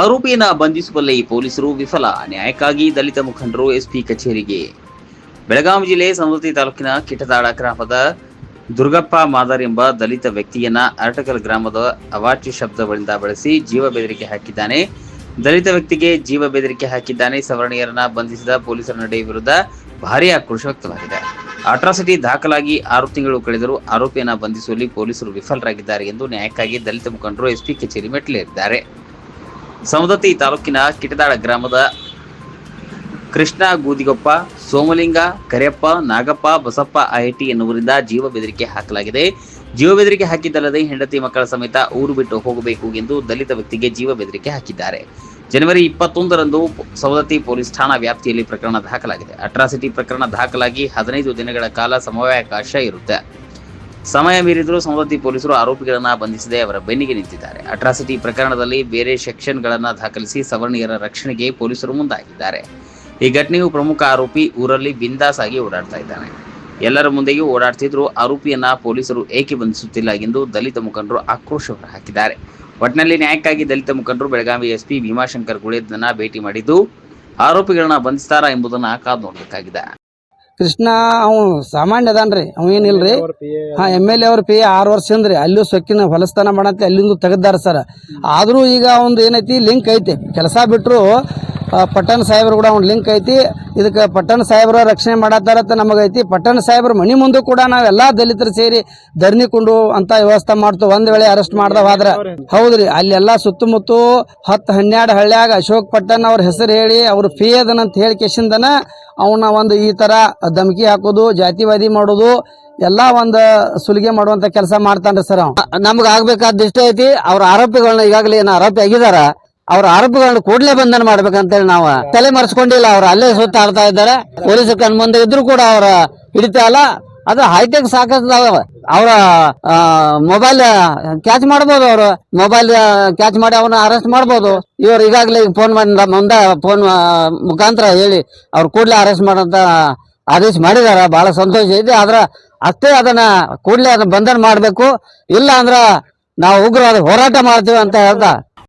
ಆರೋಪಿಯನ್ನ ಬಂಧಿಸುವಲ್ಲಿ ಪೊಲೀಸರು ವಿಫಲ. ನ್ಯಾಯಕ್ಕಾಗಿ ದಲಿತ ಮುಖಂಡರು ಎಸ್ಪಿ ಕಚೇರಿಗೆ. ಬೆಳಗಾವಿ ಜಿಲ್ಲೆ ಸವದತ್ತಿ ತಾಲೂಕಿನ ಕಿಟದಾಡ ಗ್ರಾಮದ ದುರ್ಗಪ್ಪ ಮಾದರ್ ಎಂಬ ದಲಿತ ವ್ಯಕ್ತಿಯನ್ನ ಅರಟಕಲ್ ಗ್ರಾಮದ ಅವಾಚ್ಯ ಶಬ್ದಗಳಿಂದ ಬಳಸಿ ಜೀವ ಬೆದರಿಕೆ ಹಾಕಿದ್ದಾನೆ. ದಲಿತ ವ್ಯಕ್ತಿಗೆ ಜೀವ ಬೆದರಿಕೆ ಹಾಕಿದ್ದಾನೆ. ಸವರ್ಣೀಯರನ್ನ ಬಂಧಿಸಿದ ಪೊಲೀಸರ ನಡೆ ವಿರುದ್ಧ ಭಾರಿ ಆಕ್ರೋಶ ವ್ಯಕ್ತವಾಗಿದೆ. ಅಟ್ರಾಸಿಟಿ ದಾಖಲಾಗಿ ಆರು ತಿಂಗಳು ಕಳೆದರೂ ಆರೋಪಿಯನ್ನ ಬಂಧಿಸುವಲ್ಲಿ ಪೊಲೀಸರು ವಿಫಲರಾಗಿದ್ದಾರೆ ಎಂದು ನ್ಯಾಯಕ್ಕಾಗಿ ದಲಿತ ಮುಖಂಡರು ಎಸ್ಪಿ ಕಚೇರಿ ಮೆಟ್ಟಿಲೇರಿದ್ದಾರೆ. ಸವದತ್ತಿ ತಾಲೂಕಿನ ಕಿಟದಾಳ ಗ್ರಾಮದ ಕೃಷ್ಣ ಗೂದಿಗೊಪ್ಪ, ಸೋಮಲಿಂಗ, ಕರಿಯಪ್ಪ, ನಾಗಪ್ಪ, ಬಸಪ್ಪ ಐಟಿ ಎನ್ನುವರಿಂದ ಜೀವ ಬೆದರಿಕೆ ಹಾಕಲಾಗಿದೆ. ಜೀವ ಬೆದರಿಕೆ ಹಾಕಿದ್ದಲ್ಲದೆ ಹೆಂಡತಿ ಮಕ್ಕಳ ಸಮೇತ ಊರು ಬಿಟ್ಟು ಹೋಗಬೇಕು ಎಂದು ದಲಿತ ವ್ಯಕ್ತಿಗೆ ಜೀವ ಬೆದರಿಕೆ ಹಾಕಿದ್ದಾರೆ. ಜನವರಿ ಇಪ್ಪತ್ತೊಂದರಂದು ಸವದತ್ತಿ ಪೊಲೀಸ್ ಠಾಣಾ ವ್ಯಾಪ್ತಿಯಲ್ಲಿ ಪ್ರಕರಣ ದಾಖಲಾಗಿದೆ. ಅಟ್ರಾಸಿಟಿ ಪ್ರಕರಣ ದಾಖಲಾಗಿ ಹದಿನೈದು ದಿನಗಳ ಕಾಲ ಸಮಯಾವಕಾಶ ಇರುತ್ತೆ. ಸಮಯ ಮೀರಿದರೂ ಸಮೃದ್ಧಿ ಪೊಲೀಸರು ಆರೋಪಿಗಳನ್ನು ಬಂಧಿಸದೆ ಅವರ ಬೆನ್ನಿಗೆ ನಿಂತಿದ್ದಾರೆ. ಅಟ್ರಾಸಿಟಿ ಪ್ರಕರಣದಲ್ಲಿ ಬೇರೆ ಸೆಕ್ಷನ್ಗಳನ್ನು ದಾಖಲಿಸಿ ಸವರ್ಣೀಯರ ರಕ್ಷಣೆಗೆ ಪೊಲೀಸರು ಮುಂದಾಗಿದ್ದಾರೆ. ಈ ಘಟನೆಯು ಪ್ರಮುಖ ಆರೋಪಿ ಊರಲ್ಲಿ ಬಿಂದಾಸ್ ಆಗಿ ಓಡಾಡ್ತಾ ಇದ್ದಾನೆ. ಎಲ್ಲರ ಮುಂದೆಯೂ ಓಡಾಡ್ತಿದ್ರು, ಆರೋಪಿಯನ್ನ ಪೊಲೀಸರು ಏಕೆ ಬಂಧಿಸುತ್ತಿಲ್ಲ ಎಂದು ದಲಿತ ಮುಖಂಡರು ಆಕ್ರೋಶ ಹಾಕಿದ್ದಾರೆ ಒಟ್ನಲ್ಲಿ ನ್ಯಾಯಕ್ಕಾಗಿ ದಲಿತ ಮುಖಂಡರು ಬೆಳಗಾವಿ ಎಸ್ಪಿ ಭೀಮಾಶಂಕರ್ ಗುಳೇದನ್ನ ಭೇಟಿ ಮಾಡಿದ್ದು, ಆರೋಪಿಗಳನ್ನ ಬಂಧಿಸ್ತಾರಾ ಎಂಬುದನ್ನು ಕಾದು ನೋಡಬೇಕಾಗಿದೆ. ಕೃಷ್ಣ ಅವ ಸಾಮಾನ್ಯ ಅದಾನ್ರಿ. ಅವ ಏನಿಲ್ರಿ ಹಾ ಎಂ ಎಲ್ ಎ ಅವ್ರ ಪಿ ಆರು ವರ್ಷ ಅಂದ್ರಿ ಅಲ್ಲೂ ಸೊಕ್ಕಿನ ಹೊಲಸ್ತಾನ ಮಾಡಂತ ಅಲ್ಲಿಂದ ತೆಗೆದಾರ ಸರ್. ಆದ್ರೂ ಈಗ ಒಂದು ಏನೈತಿ ಲಿಂಕ್ ಐತಿ. ಕೆಲಸ ಬಿಟ್ರು ಆ, ಪಟ್ಟಣ ಸಾಹೇಬ್ರು ಕೂಡ ಒಂದು ಲಿಂಕ್ ಐತಿ. ಇದಕ್ಕೆ ಪಟ್ಟಣ ಸಾಹೇಬ್ರ ರಕ್ಷಣೆ ಮಾಡತ್ತಾರತ್ತ ನಮಗೈತಿ. ಪಟ್ಟಣ ಸಾಹೇಬ್ರ ಮನಿ ಮುಂದೆ ಕೂಡ ನಾವೆಲ್ಲ ದಲಿತರು ಸೇರಿ ಧರ್ನಿಕೊಂಡು ಕೊಂಡು ಅಂತ ವ್ಯವಸ್ಥೆ ಮಾಡ್ತೇವೆ ಒಂದ್ ವೇಳೆ ಅರೆಸ್ಟ್ ಮಾಡ್ದ ಹೋದ್ರ ಹೌದ್ರಿ, ಅಲ್ಲೆಲ್ಲ ಸುತ್ತಮುತ್ತ ಹತ್ತು ಹನ್ನೆರಡು ಹಳ್ಳಿಯಾಗ ಅಶೋಕ್ ಪಟ್ಟಣ ಅವ್ರ ಹೆಸರು ಹೇಳಿ ಅವ್ರ ಫೀ ಅದನಂತ ಹೇಳಿ ಕೆಶಿಂದನ ಅವನ ಒಂದು ಈ ತರ ಧಮಕಿ ಹಾಕೋದು, ಜಾತಿವಾದಿ ಮಾಡೋದು, ಎಲ್ಲಾ ಒಂದು ಸುಲಿಗೆ ಮಾಡುವಂತ ಕೆಲಸ ಮಾಡ್ತಾನ್ರಿ ಸರ್ ನಮ್ಗೆ ಆಗ್ಬೇಕಾದ ಇಷ್ಟ ಐತಿ. ಅವ್ರ ಆರೋಪಿಗಳನ್ನ ಈಗಾಗಲೇ ಏನು ಆರೋಪಿ ಆಗಿದಾರ? ಅವ್ರ ಆರೋಪಗಳನ್ನು ಕೂಡಲೇ ಬಂಧನ ಮಾಡ್ಬೇಕಂತೇಳಿ ನಾವು ತಲೆ ಮರೆಸ್ಕೊಂಡಿಲ್ಲ. ಅವ್ರು ಅಲ್ಲೇ ಸುತ್ತಾಡ್ತಾ ಇದ್ದಾರೆ. ಪೊಲೀಸರು ಕಣ್ ಮುಂದೆ ಇದ್ರು ಕೂಡ ಅವರ ಹಿಡಿತಾ ಇಲ್ಲ ಅದು ಹೈಟೆಕ್ ಸಾಕಷ್ಟು. ಅವರ ಮೊಬೈಲ್ ಕ್ಯಾಚ್ ಮಾಡ್ಬೋದು ಅವರು. ಮೊಬೈಲ್ ಕ್ಯಾಚ್ ಮಾಡಿ ಅವನ ಅರೆಸ್ಟ್ ಮಾಡ್ಬೋದು. ಇವರು ಈಗಾಗಲೇ ಫೋನ್ ಮಾಡಿ ಮುಂದೆ ಫೋನ್ ಮುಖಾಂತರ ಹೇಳಿ ಅವ್ರು ಕೂಡಲೇ ಅರೆಸ್ಟ್ ಮಾಡೋಂತ ಆದೇಶ ಮಾಡಿದಾರೆ. ಬಹಳ ಸಂತೋಷ ಇದೆ. ಆದ್ರೆ ಅಷ್ಟೇ ಅದನ್ನ ಕೂಡಲೇ ಅದನ್ನ ಬಂಧನ ಮಾಡಬೇಕು. ಇಲ್ಲ ಅಂದ್ರ ನಾವು ಉಗ್ರವಾದ ಹೋರಾಟ ಮಾಡ್ತೀವಿ ಅಂತ ಹೇಳ್ತಾ